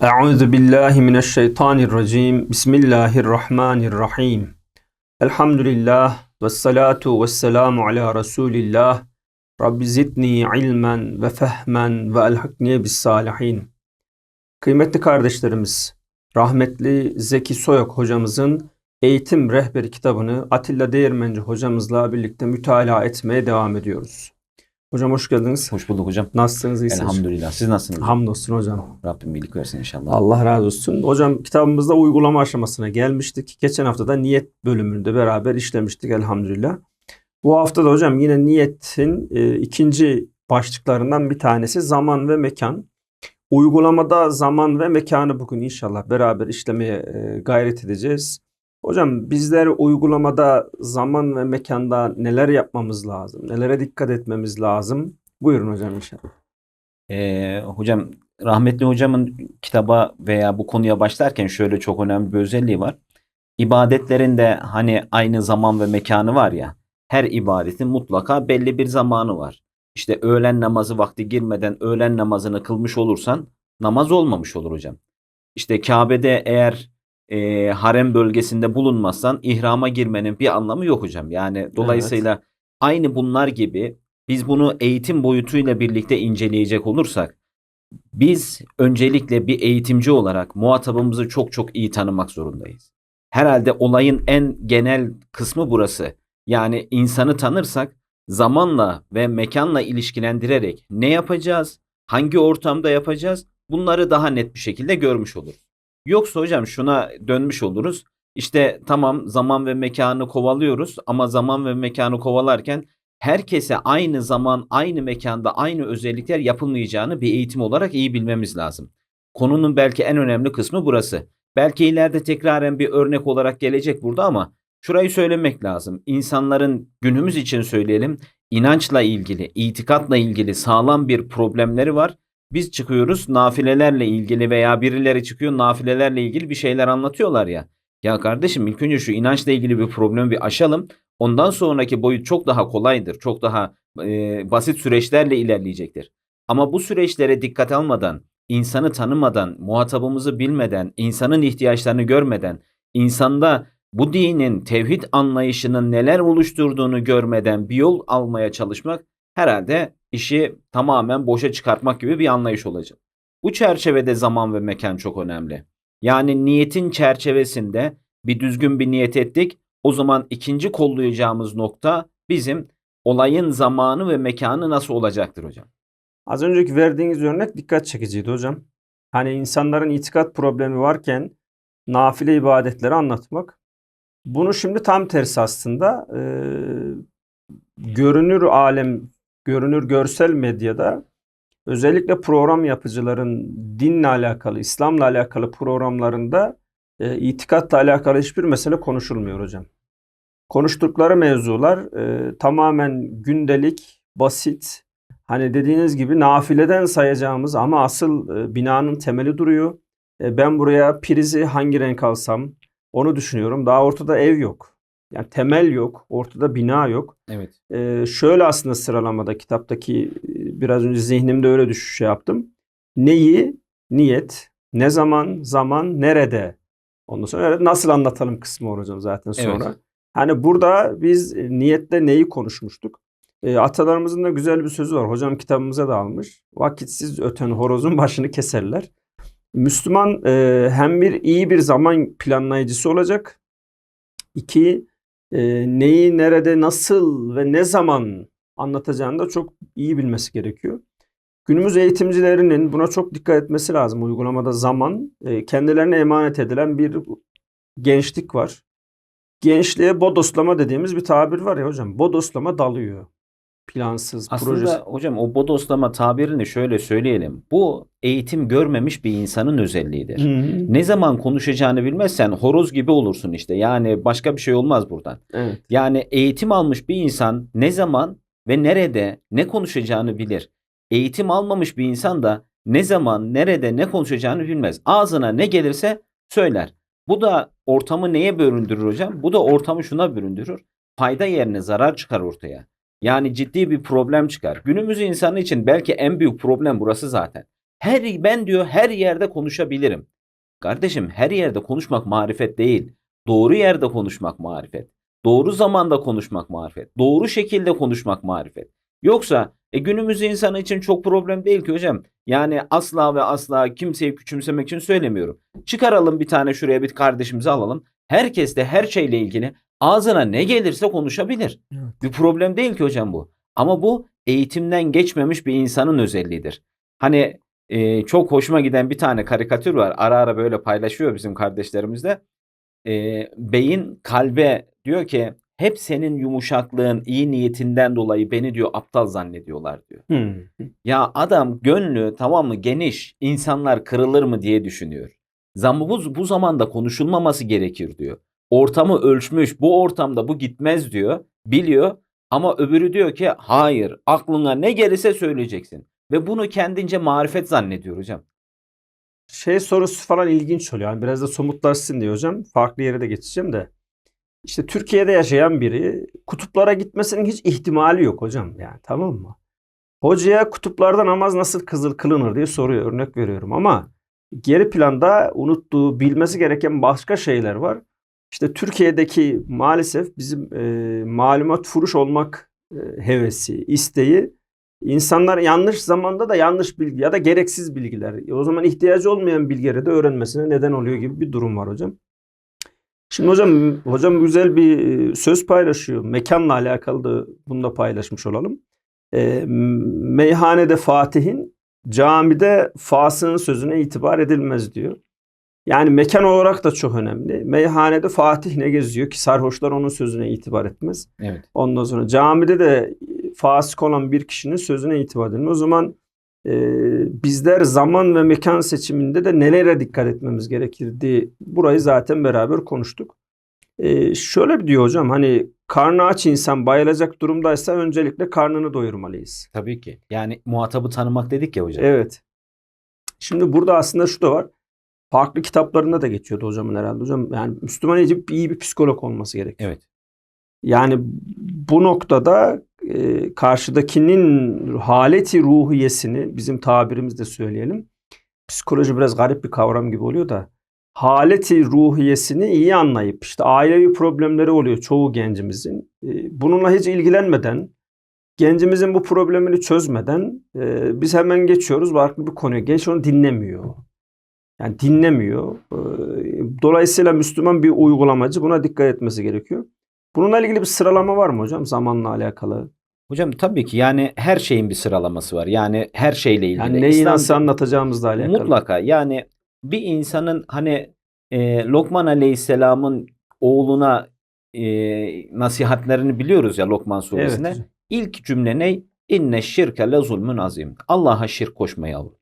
Euzu billahi mineşşeytanirracim. Bismillahirrahmanirrahim. Elhamdülillah ve salatu ve selamu ala Resulillah. Rabbi zidni ilmen ve fehmen ve elhakni bis salihin. Kıymetli kardeşlerimiz, rahmetli Zeki Soyak hocamızın Eğitim Rehberi kitabını Atilla Değirmenci hocamızla birlikte mütalaa etmeye devam ediyoruz. Hocam hoş geldiniz. Hoş bulduk hocam. Nasılsınız? İyisiniz? Elhamdülillah. Siz nasılsınız? Hamdolsun hocam. Rabbim iyilik versin inşallah. Allah razı olsun. Hocam kitabımızda uygulama aşamasına gelmiştik. Geçen hafta da niyet bölümünde beraber işlemiştik elhamdülillah. Bu hafta da hocam yine niyetin e, ikinci başlıklarından bir tanesi zaman ve mekan. Uygulamada zaman ve mekanı bugün inşallah beraber işlemeye e, gayret edeceğiz. Hocam bizler uygulamada zaman ve mekanda neler yapmamız lazım? Nelere dikkat etmemiz lazım? Buyurun hocam inşallah. Ee, hocam rahmetli hocamın kitaba veya bu konuya başlarken şöyle çok önemli bir özelliği var. İbadetlerinde hani aynı zaman ve mekanı var ya. Her ibadetin mutlaka belli bir zamanı var. İşte öğlen namazı vakti girmeden öğlen namazını kılmış olursan namaz olmamış olur hocam. İşte Kabe'de eğer e, harem bölgesinde bulunmazsan ihrama girmenin bir anlamı yok hocam. Yani dolayısıyla aynı bunlar gibi biz bunu eğitim boyutuyla birlikte inceleyecek olursak biz öncelikle bir eğitimci olarak muhatabımızı çok çok iyi tanımak zorundayız. Herhalde olayın en genel kısmı burası. Yani insanı tanırsak zamanla ve mekanla ilişkilendirerek ne yapacağız, hangi ortamda yapacağız bunları daha net bir şekilde görmüş oluruz. Yoksa hocam şuna dönmüş oluruz. İşte tamam zaman ve mekanı kovalıyoruz ama zaman ve mekanı kovalarken herkese aynı zaman, aynı mekanda, aynı özellikler yapılmayacağını bir eğitim olarak iyi bilmemiz lazım. Konunun belki en önemli kısmı burası. Belki ileride tekraren bir örnek olarak gelecek burada ama şurayı söylemek lazım. İnsanların günümüz için söyleyelim inançla ilgili, itikatla ilgili sağlam bir problemleri var. Biz çıkıyoruz nafilelerle ilgili veya birileri çıkıyor nafilelerle ilgili bir şeyler anlatıyorlar ya. Ya kardeşim ilk önce şu inançla ilgili bir problemi bir aşalım. Ondan sonraki boyut çok daha kolaydır. Çok daha e, basit süreçlerle ilerleyecektir. Ama bu süreçlere dikkat almadan, insanı tanımadan, muhatabımızı bilmeden, insanın ihtiyaçlarını görmeden, insanda bu dinin tevhid anlayışının neler oluşturduğunu görmeden bir yol almaya çalışmak herhalde işi tamamen boşa çıkartmak gibi bir anlayış olacak. Bu çerçevede zaman ve mekan çok önemli. Yani niyetin çerçevesinde bir düzgün bir niyet ettik. O zaman ikinci kollayacağımız nokta bizim olayın zamanı ve mekanı nasıl olacaktır hocam? Az önceki verdiğiniz örnek dikkat çekiciydi hocam. Hani insanların itikat problemi varken nafile ibadetleri anlatmak. Bunu şimdi tam tersi aslında e, görünür alem, görünür görsel medyada özellikle program yapıcıların dinle alakalı, İslam'la alakalı programlarında e, itikatla alakalı hiçbir mesele konuşulmuyor hocam. Konuştukları mevzular e, tamamen gündelik, basit, hani dediğiniz gibi nafileden sayacağımız ama asıl e, binanın temeli duruyor. E, ben buraya prizi hangi renk alsam onu düşünüyorum. Daha ortada ev yok. Yani temel yok, ortada bina yok. Evet. Ee, şöyle aslında sıralamada kitaptaki e, biraz önce zihnimde öyle düşüş şey yaptım. Neyi, niyet, ne zaman, zaman, nerede? Ondan sonra nasıl anlatalım kısmı hocam zaten sonra. Evet. Hani burada biz e, niyette neyi konuşmuştuk? E, atalarımızın da güzel bir sözü var. Hocam kitabımıza da almış. Vakitsiz öten horozun başını keserler. Müslüman e, hem bir iyi bir zaman planlayıcısı olacak. İki, neyi, nerede, nasıl ve ne zaman anlatacağını da çok iyi bilmesi gerekiyor. Günümüz eğitimcilerinin buna çok dikkat etmesi lazım. Uygulamada zaman e, kendilerine emanet edilen bir gençlik var. Gençliğe bodoslama dediğimiz bir tabir var ya hocam. Bodoslama dalıyor. Plansız, Aslında projesiz. hocam o bodoslama tabirini şöyle söyleyelim. Bu eğitim görmemiş bir insanın özelliğidir. Hı hı. Ne zaman konuşacağını bilmezsen horoz gibi olursun işte. Yani başka bir şey olmaz buradan. Evet. Yani eğitim almış bir insan ne zaman ve nerede ne konuşacağını bilir. Eğitim almamış bir insan da ne zaman, nerede ne konuşacağını bilmez. Ağzına ne gelirse söyler. Bu da ortamı neye büründürür hocam? Bu da ortamı şuna büründürür. fayda yerine zarar çıkar ortaya. Yani ciddi bir problem çıkar. Günümüz insanı için belki en büyük problem burası zaten. Her ben diyor her yerde konuşabilirim. Kardeşim her yerde konuşmak marifet değil. Doğru yerde konuşmak marifet. Doğru zamanda konuşmak marifet. Doğru şekilde konuşmak marifet. Yoksa e, günümüz insanı için çok problem değil ki hocam. Yani asla ve asla kimseyi küçümsemek için söylemiyorum. Çıkaralım bir tane şuraya bir kardeşimizi alalım. Herkes de her şeyle ilgili ağzına ne gelirse konuşabilir. Evet. Bir problem değil ki hocam bu. Ama bu eğitimden geçmemiş bir insanın özelliğidir. Hani e, çok hoşuma giden bir tane karikatür var. Ara ara böyle paylaşıyor bizim kardeşlerimiz de. E, beyin kalbe diyor ki hep senin yumuşaklığın, iyi niyetinden dolayı beni diyor aptal zannediyorlar diyor. Hmm. Ya adam gönlü tamam mı geniş insanlar kırılır mı diye düşünüyor. Zaman bu, bu zamanda konuşulmaması gerekir diyor. Ortamı ölçmüş bu ortamda bu gitmez diyor biliyor ama öbürü diyor ki hayır aklına ne gelirse söyleyeceksin. Ve bunu kendince marifet zannediyor hocam. Şey sorusu falan ilginç oluyor. Yani biraz da somutlaşsın diye hocam. Farklı yere de geçeceğim de. İşte Türkiye'de yaşayan biri kutuplara gitmesinin hiç ihtimali yok hocam. Yani tamam mı? Hocaya kutuplarda namaz nasıl kızıl kılınır diye soruyor. Örnek veriyorum ama geri planda unuttuğu, bilmesi gereken başka şeyler var. İşte Türkiye'deki maalesef bizim e, malumat furuş olmak e, hevesi, isteği İnsanlar yanlış zamanda da yanlış bilgi ya da gereksiz bilgiler. O zaman ihtiyacı olmayan bilgileri de öğrenmesine neden oluyor gibi bir durum var hocam. Şimdi hocam hocam güzel bir e, söz paylaşıyor. Mekanla alakalı da bunu da paylaşmış olalım. E, meyhanede Fatih'in camide Fas'ın sözüne itibar edilmez diyor. Yani mekan olarak da çok önemli. Meyhanede Fatih ne geziyor ki sarhoşlar onun sözüne itibar etmez. Evet. Ondan sonra camide de fasık olan bir kişinin sözüne itibar edilir. O zaman e, bizler zaman ve mekan seçiminde de nelere dikkat etmemiz gerekirdi? Burayı zaten beraber konuştuk. E, şöyle bir diyor hocam hani karnı aç insan bayılacak durumdaysa öncelikle karnını doyurmalıyız. Tabii ki. Yani muhatabı tanımak dedik ya hocam. Evet. Şimdi burada aslında şu da var. Farklı kitaplarında da geçiyordu hocamın herhalde. Hocam yani Müslüman için iyi bir psikolog olması gerekiyor. Evet. Yani bu noktada e, karşıdakinin haleti ruhiyesini bizim tabirimizde söyleyelim. Psikoloji biraz garip bir kavram gibi oluyor da haleti ruhiyesini iyi anlayıp işte ailevi problemleri oluyor çoğu gencimizin. E, bununla hiç ilgilenmeden gencimizin bu problemini çözmeden e, biz hemen geçiyoruz farklı bir konuya. Genç onu dinlemiyor. Yani dinlemiyor. E, dolayısıyla Müslüman bir uygulamacı buna dikkat etmesi gerekiyor. Bununla ilgili bir sıralama var mı hocam zamanla alakalı? Hocam tabii ki yani her şeyin bir sıralaması var. Yani her şeyle ilgili. Yani neyi İslam- nasıl anlatacağımızla alakalı. Mutlaka yani bir insanın hani e, Lokman Aleyhisselam'ın oğluna e, nasihatlerini biliyoruz ya Lokman suresinde. Evet. İlk cümle ne? İnne şirke le zulmün azim. Allah'a şirk koşma yavrum.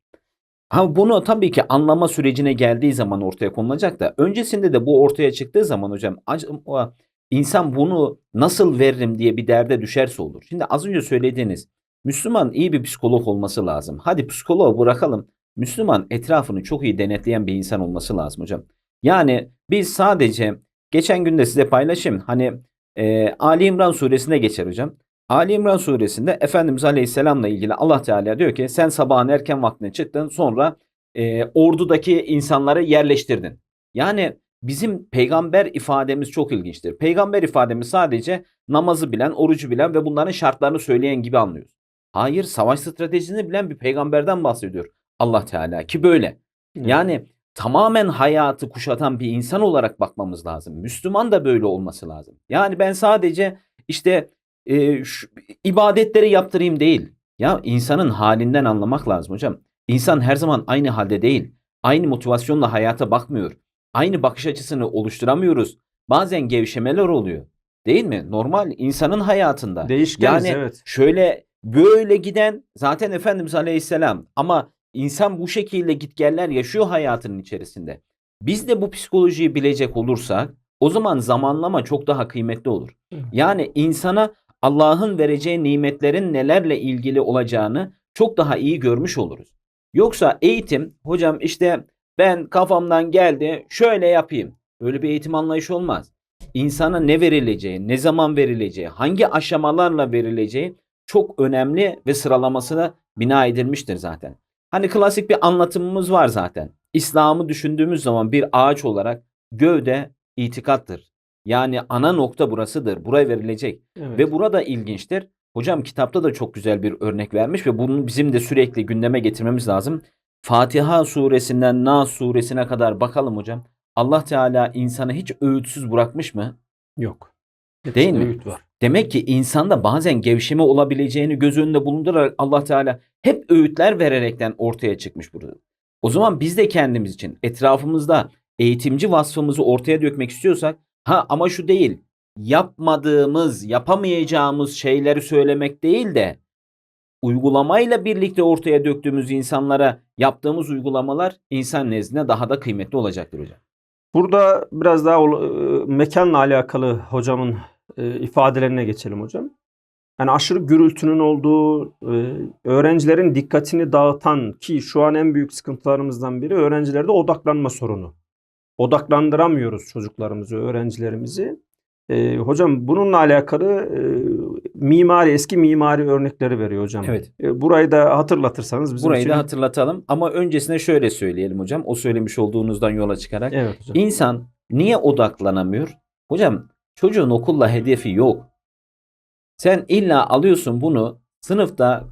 Ha bunu tabii ki anlama sürecine geldiği zaman ortaya konulacak da öncesinde de bu ortaya çıktığı zaman hocam insan bunu nasıl veririm diye bir derde düşerse olur. Şimdi az önce söylediğiniz Müslüman iyi bir psikolog olması lazım. Hadi psikoloğu bırakalım. Müslüman etrafını çok iyi denetleyen bir insan olması lazım hocam. Yani biz sadece geçen gün de size paylaşayım. Hani e, Ali İmran suresine geçer hocam. Ali İmran suresinde Efendimiz Aleyhisselam'la ilgili Allah Teala diyor ki sen sabahın erken vaktine çıktın sonra e, ordudaki insanları yerleştirdin. Yani bizim peygamber ifademiz çok ilginçtir. Peygamber ifademiz sadece namazı bilen, orucu bilen ve bunların şartlarını söyleyen gibi anlıyoruz. Hayır savaş stratejisini bilen bir peygamberden bahsediyor Allah Teala ki böyle. Yani tamamen hayatı kuşatan bir insan olarak bakmamız lazım. Müslüman da böyle olması lazım. Yani ben sadece işte e, şu, ibadetleri yaptırayım değil. Ya insanın halinden anlamak lazım hocam. İnsan her zaman aynı halde değil. Aynı motivasyonla hayata bakmıyor. Aynı bakış açısını oluşturamıyoruz. Bazen gevşemeler oluyor. Değil mi? Normal insanın hayatında. Değişkeniz Yani evet. şöyle böyle giden zaten Efendimiz Aleyhisselam ama insan bu şekilde gitgeller yaşıyor hayatının içerisinde. Biz de bu psikolojiyi bilecek olursak o zaman zamanlama çok daha kıymetli olur. Yani insana Allah'ın vereceği nimetlerin nelerle ilgili olacağını çok daha iyi görmüş oluruz. Yoksa eğitim hocam işte ben kafamdan geldi şöyle yapayım. Öyle bir eğitim anlayışı olmaz. insana ne verileceği, ne zaman verileceği, hangi aşamalarla verileceği çok önemli ve sıralamasına bina edilmiştir zaten. Hani klasik bir anlatımımız var zaten. İslam'ı düşündüğümüz zaman bir ağaç olarak gövde itikattır. Yani ana nokta burasıdır. Buraya verilecek. Evet. Ve burada ilginçtir. Hocam kitapta da çok güzel bir örnek vermiş ve bunu bizim de sürekli gündeme getirmemiz lazım. Fatiha suresinden Nas suresine kadar bakalım hocam. Allah Teala insanı hiç öğütsüz bırakmış mı? Yok. Değil Hepsinde mi? öğüt var. Demek ki insanda bazen gevşeme olabileceğini göz önünde bulundurarak Allah Teala hep öğütler vererekten ortaya çıkmış burada. O zaman biz de kendimiz için etrafımızda eğitimci vasfımızı ortaya dökmek istiyorsak ha ama şu değil yapmadığımız, yapamayacağımız şeyleri söylemek değil de uygulamayla birlikte ortaya döktüğümüz insanlara yaptığımız uygulamalar insan nezdinde daha da kıymetli olacaktır hocam. Burada biraz daha e, mekanla alakalı hocamın e, ifadelerine geçelim hocam. Yani aşırı gürültünün olduğu, e, öğrencilerin dikkatini dağıtan ki şu an en büyük sıkıntılarımızdan biri öğrencilerde odaklanma sorunu. Odaklandıramıyoruz çocuklarımızı, öğrencilerimizi. E, hocam bununla alakalı e, mimari, eski mimari örnekleri veriyor hocam. Evet. E, burayı da hatırlatırsanız bizim Burayı için. da hatırlatalım ama öncesine şöyle söyleyelim hocam. O söylemiş olduğunuzdan yola çıkarak. Evet hocam. İnsan niye odaklanamıyor? Hocam çocuğun okulla hedefi yok. Sen illa alıyorsun bunu sınıfta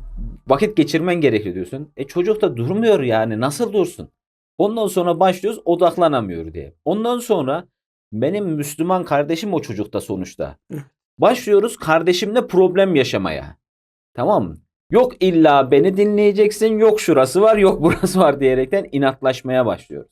vakit geçirmen gerekiyor diyorsun. E çocuk da durmuyor yani nasıl dursun? Ondan sonra başlıyoruz odaklanamıyor diye. Ondan sonra benim Müslüman kardeşim o çocukta sonuçta. Başlıyoruz kardeşimle problem yaşamaya. Tamam mı? Yok illa beni dinleyeceksin, yok şurası var, yok burası var diyerekten inatlaşmaya başlıyoruz.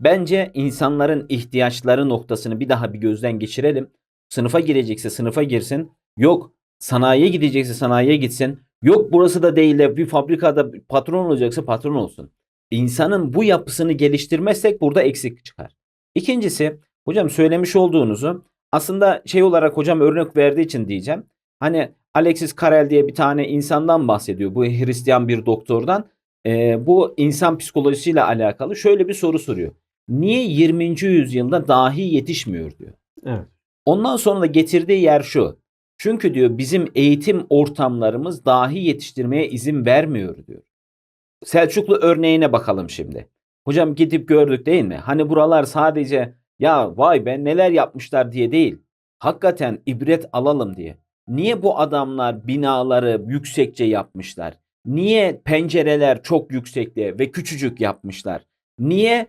Bence insanların ihtiyaçları noktasını bir daha bir gözden geçirelim. Sınıfa girecekse sınıfa girsin. Yok sanayiye gidecekse sanayiye gitsin. Yok burası da değil de bir fabrikada patron olacaksa patron olsun. İnsanın bu yapısını geliştirmezsek burada eksik çıkar. İkincisi hocam söylemiş olduğunuzu aslında şey olarak hocam örnek verdiği için diyeceğim. Hani Alexis Carrel diye bir tane insandan bahsediyor. Bu Hristiyan bir doktordan. Ee, bu insan psikolojisiyle alakalı şöyle bir soru soruyor. Niye 20. yüzyılda dahi yetişmiyor diyor. Evet. Ondan sonra da getirdiği yer şu. Çünkü diyor bizim eğitim ortamlarımız dahi yetiştirmeye izin vermiyor diyor. Selçuklu örneğine bakalım şimdi. Hocam gidip gördük değil mi? Hani buralar sadece ya vay be neler yapmışlar diye değil. Hakikaten ibret alalım diye. Niye bu adamlar binaları yüksekçe yapmışlar? Niye pencereler çok yüksekte ve küçücük yapmışlar? Niye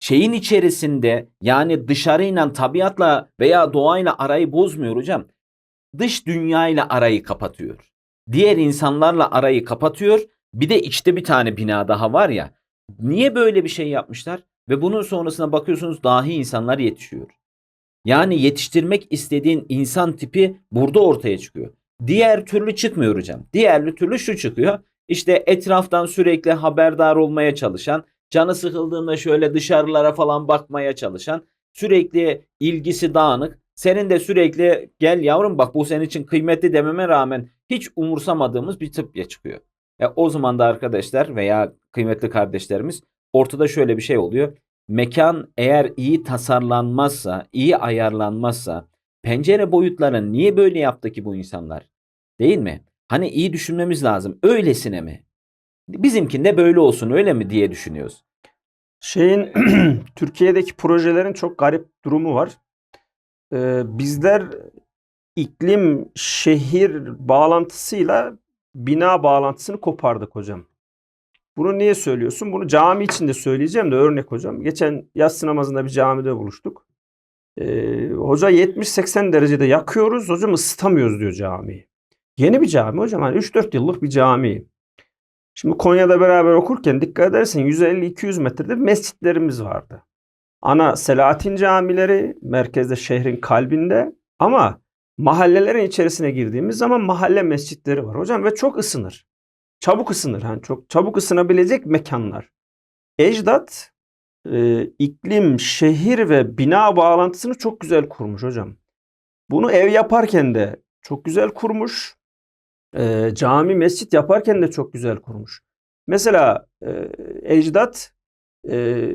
şeyin içerisinde yani dışarıyla tabiatla veya doğayla arayı bozmuyor hocam. Dış dünyayla arayı kapatıyor. Diğer insanlarla arayı kapatıyor. Bir de içte bir tane bina daha var ya. Niye böyle bir şey yapmışlar? Ve bunun sonrasına bakıyorsunuz dahi insanlar yetişiyor. Yani yetiştirmek istediğin insan tipi burada ortaya çıkıyor. Diğer türlü çıkmıyor hocam. Diğer türlü şu çıkıyor. İşte etraftan sürekli haberdar olmaya çalışan, canı sıkıldığında şöyle dışarılara falan bakmaya çalışan, sürekli ilgisi dağınık. Senin de sürekli gel yavrum bak bu senin için kıymetli dememe rağmen hiç umursamadığımız bir tıpya çıkıyor. E, o zaman da arkadaşlar veya kıymetli kardeşlerimiz ortada şöyle bir şey oluyor. Mekan eğer iyi tasarlanmazsa, iyi ayarlanmazsa pencere boyutlarını niye böyle yaptı ki bu insanlar? Değil mi? Hani iyi düşünmemiz lazım. Öylesine mi? Bizimkinde böyle olsun öyle mi diye düşünüyoruz. Şeyin Türkiye'deki projelerin çok garip durumu var. Ee, bizler iklim şehir bağlantısıyla bina bağlantısını kopardık hocam. Bunu niye söylüyorsun? Bunu cami içinde söyleyeceğim de örnek hocam. Geçen yatsı namazında bir camide buluştuk. Ee, hoca 70-80 derecede yakıyoruz. Hocam ısıtamıyoruz diyor camiyi. Yeni bir cami hocam. Hani 3-4 yıllık bir cami. Şimdi Konya'da beraber okurken dikkat edersen 150-200 metrede mescitlerimiz vardı. Ana Selahattin camileri merkezde şehrin kalbinde ama mahallelerin içerisine girdiğimiz zaman mahalle mescitleri var hocam ve çok ısınır. Çabuk ısınır. Hani çok çabuk ısınabilecek mekanlar. Ecdat e, iklim, şehir ve bina bağlantısını çok güzel kurmuş hocam. Bunu ev yaparken de çok güzel kurmuş. E, cami, mescit yaparken de çok güzel kurmuş. Mesela e, ecdat e,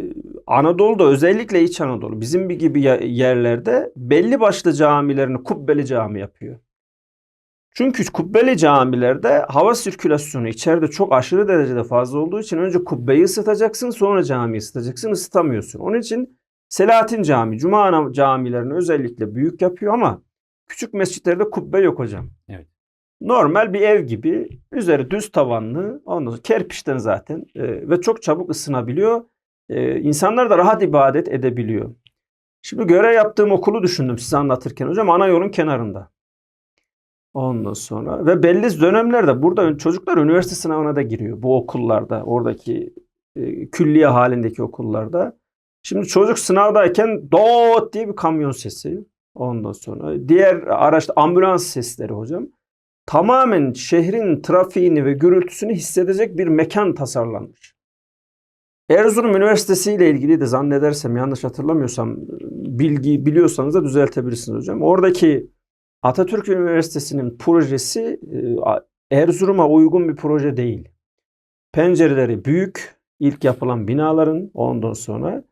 Anadolu'da özellikle İç Anadolu bizim gibi yerlerde belli başlı camilerini kubbeli cami yapıyor. Çünkü kubbeli camilerde hava sirkülasyonu içeride çok aşırı derecede fazla olduğu için önce kubbeyi ısıtacaksın sonra camiyi ısıtacaksın ısıtamıyorsun. Onun için Selahattin Cami, Cuma camilerini özellikle büyük yapıyor ama küçük mescitlerde kubbe yok hocam. Evet. Normal bir ev gibi üzeri düz tavanlı ondan sonra kerpiçten zaten e, ve çok çabuk ısınabiliyor. E, insanlar da rahat ibadet edebiliyor. Şimdi görev yaptığım okulu düşündüm size anlatırken hocam ana yolun kenarında. Ondan sonra ve belli dönemlerde burada çocuklar üniversite sınavına da giriyor bu okullarda oradaki e, külliye halindeki okullarda. Şimdi çocuk sınavdayken dot diye bir kamyon sesi. Ondan sonra diğer araçta ambulans sesleri hocam. Tamamen şehrin trafiğini ve gürültüsünü hissedecek bir mekan tasarlanmış. Erzurum Üniversitesi ile ilgili de zannedersem yanlış hatırlamıyorsam bilgi biliyorsanız da düzeltebilirsiniz hocam. Oradaki Atatürk Üniversitesi'nin projesi e, Erzurum'a uygun bir proje değil. Pencereleri büyük, ilk yapılan binaların ondan sonra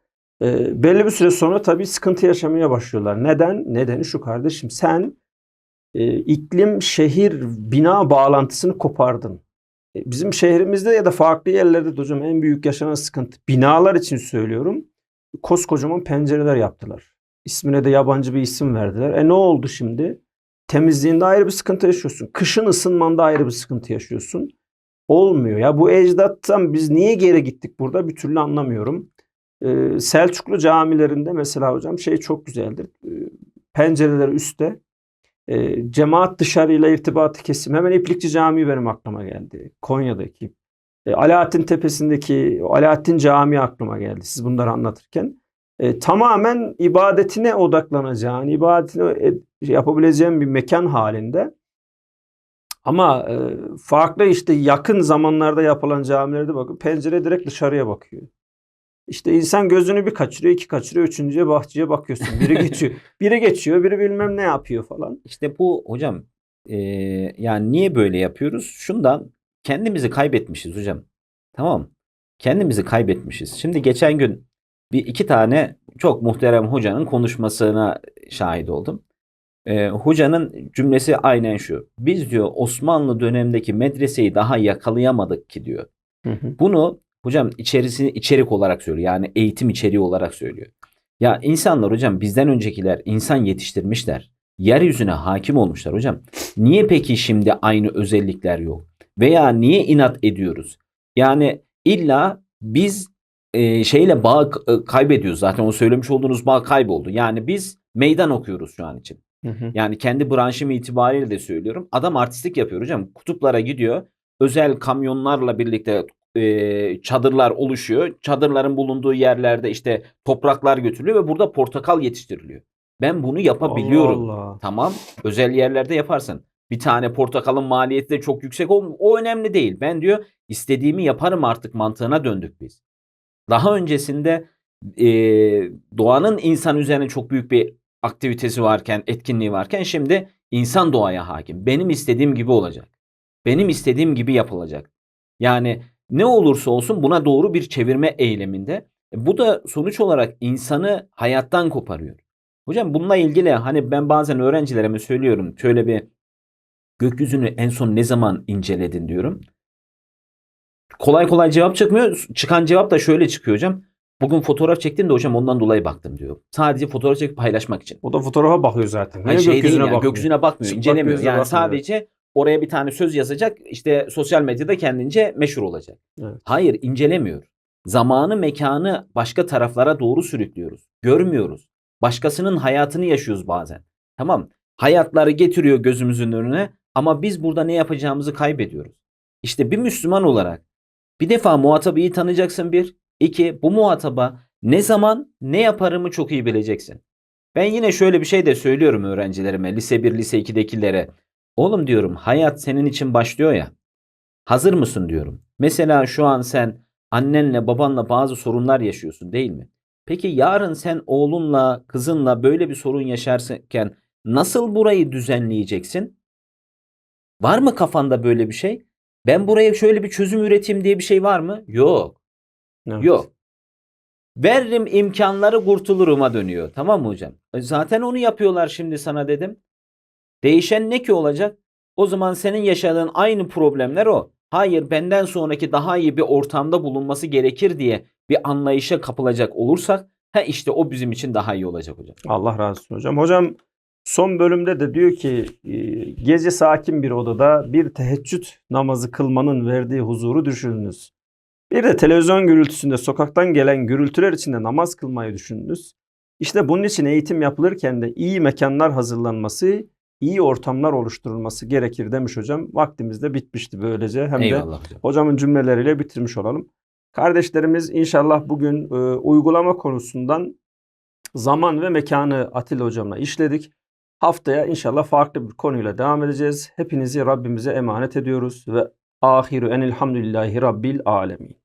e, belli bir süre sonra tabii sıkıntı yaşamaya başlıyorlar. Neden? Nedeni şu kardeşim sen e, iklim şehir bina bağlantısını kopardın. E, bizim şehrimizde ya da farklı yerlerde de hocam en büyük yaşanan sıkıntı binalar için söylüyorum. Koskocaman pencereler yaptılar. İsmine de yabancı bir isim verdiler. E ne oldu şimdi? Temizliğinde ayrı bir sıkıntı yaşıyorsun. Kışın ısınmanda ayrı bir sıkıntı yaşıyorsun. Olmuyor. Ya bu ecdattan biz niye geri gittik burada bir türlü anlamıyorum. Ee, Selçuklu camilerinde mesela hocam şey çok güzeldir. Ee, pencereler üstte. Ee, cemaat dışarıyla irtibatı kesim. Hemen İplikçi Camii benim aklıma geldi. Konya'daki. Ee, Alaaddin Tepesi'ndeki Alaaddin Camii aklıma geldi siz bunları anlatırken. Ee, tamamen ibadetine odaklanacağın, ibadetini ed- yapabileceğin bir mekan halinde. Ama e, farklı işte yakın zamanlarda yapılan camilerde bakın pencere direkt dışarıya bakıyor. İşte insan gözünü bir kaçırıyor, iki kaçırıyor, üçüncüye bahçeye bakıyorsun. Biri geçiyor, biri geçiyor, biri bilmem ne yapıyor falan. İşte bu hocam e, yani niye böyle yapıyoruz? Şundan kendimizi kaybetmişiz hocam. Tamam. Kendimizi kaybetmişiz. Şimdi geçen gün bir iki tane çok muhterem hocanın konuşmasına şahit oldum. E, hocanın cümlesi aynen şu. Biz diyor Osmanlı dönemindeki medreseyi daha yakalayamadık ki diyor. Bunu hocam içerisini içerik olarak söylüyor. Yani eğitim içeriği olarak söylüyor. Ya insanlar hocam bizden öncekiler insan yetiştirmişler. Yeryüzüne hakim olmuşlar hocam. Niye peki şimdi aynı özellikler yok? Veya niye inat ediyoruz? Yani illa biz e, şeyle bağ e, kaybediyoruz. Zaten o söylemiş olduğunuz bağ kayboldu. Yani biz meydan okuyoruz şu an için. Yani kendi branşım itibariyle de söylüyorum. Adam artistlik yapıyor hocam. Kutuplara gidiyor. Özel kamyonlarla birlikte e, çadırlar oluşuyor. Çadırların bulunduğu yerlerde işte topraklar götürülüyor ve burada portakal yetiştiriliyor. Ben bunu yapabiliyorum. Allah Allah. Tamam. Özel yerlerde yaparsın. Bir tane portakalın maliyeti de çok yüksek olmuyor. O önemli değil. Ben diyor istediğimi yaparım artık mantığına döndük biz. Daha öncesinde e, doğanın insan üzerine çok büyük bir aktivitesi varken, etkinliği varken şimdi insan doğaya hakim. Benim istediğim gibi olacak. Benim istediğim gibi yapılacak. Yani ne olursa olsun buna doğru bir çevirme eyleminde. E, Bu da sonuç olarak insanı hayattan koparıyor. Hocam bununla ilgili hani ben bazen öğrencilerime söylüyorum. Şöyle bir gökyüzünü en son ne zaman inceledin diyorum. Kolay kolay cevap çıkmıyor. Çıkan cevap da şöyle çıkıyor hocam. Bugün fotoğraf çektim de hocam ondan dolayı baktım diyor. Sadece fotoğraf çekip paylaşmak için. O da fotoğrafa bakıyor zaten. Hani Niye şey değil gökyüzüne yani, bakmıyor? gökyüzüne bakmıyor, incelemiyor. Yani bakmıyor. sadece oraya bir tane söz yazacak, işte sosyal medyada kendince meşhur olacak. Evet. Hayır, incelemiyor. Zamanı, mekanı başka taraflara doğru sürüklüyoruz. Görmüyoruz. Başkasının hayatını yaşıyoruz bazen. Tamam. Hayatları getiriyor gözümüzün önüne ama biz burada ne yapacağımızı kaybediyoruz. İşte bir Müslüman olarak bir defa muhatabı iyi tanıyacaksın bir. iki bu muhataba ne zaman ne yaparımı çok iyi bileceksin. Ben yine şöyle bir şey de söylüyorum öğrencilerime, lise 1, lise 2'dekilere. Oğlum diyorum hayat senin için başlıyor ya. Hazır mısın diyorum. Mesela şu an sen annenle babanla bazı sorunlar yaşıyorsun değil mi? Peki yarın sen oğlunla kızınla böyle bir sorun yaşarken nasıl burayı düzenleyeceksin? Var mı kafanda böyle bir şey? Ben buraya şöyle bir çözüm üreteyim diye bir şey var mı? Yok. Evet. Yok. Veririm imkanları kurtulurum'a dönüyor. Tamam mı hocam? E Zaten onu yapıyorlar şimdi sana dedim. Değişen ne ki olacak? O zaman senin yaşadığın aynı problemler o. Hayır benden sonraki daha iyi bir ortamda bulunması gerekir diye bir anlayışa kapılacak olursak ha işte o bizim için daha iyi olacak hocam. Allah razı olsun hocam. Hocam son bölümde de diyor ki e, gece sakin bir odada bir teheccüd namazı kılmanın verdiği huzuru düşününüz. Bir de televizyon gürültüsünde sokaktan gelen gürültüler içinde namaz kılmayı düşününüz. İşte bunun için eğitim yapılırken de iyi mekanlar hazırlanması, iyi ortamlar oluşturulması gerekir demiş hocam. Vaktimiz de bitmişti böylece. Hem de Eyvallah hocam. hocamın cümleleriyle bitirmiş olalım. Kardeşlerimiz inşallah bugün e, uygulama konusundan zaman ve mekanı Atilla hocamla işledik. Haftaya inşallah farklı bir konuyla devam edeceğiz. Hepinizi Rabbimize emanet ediyoruz ve ahiru enilhamdülillahi rabbil alemin.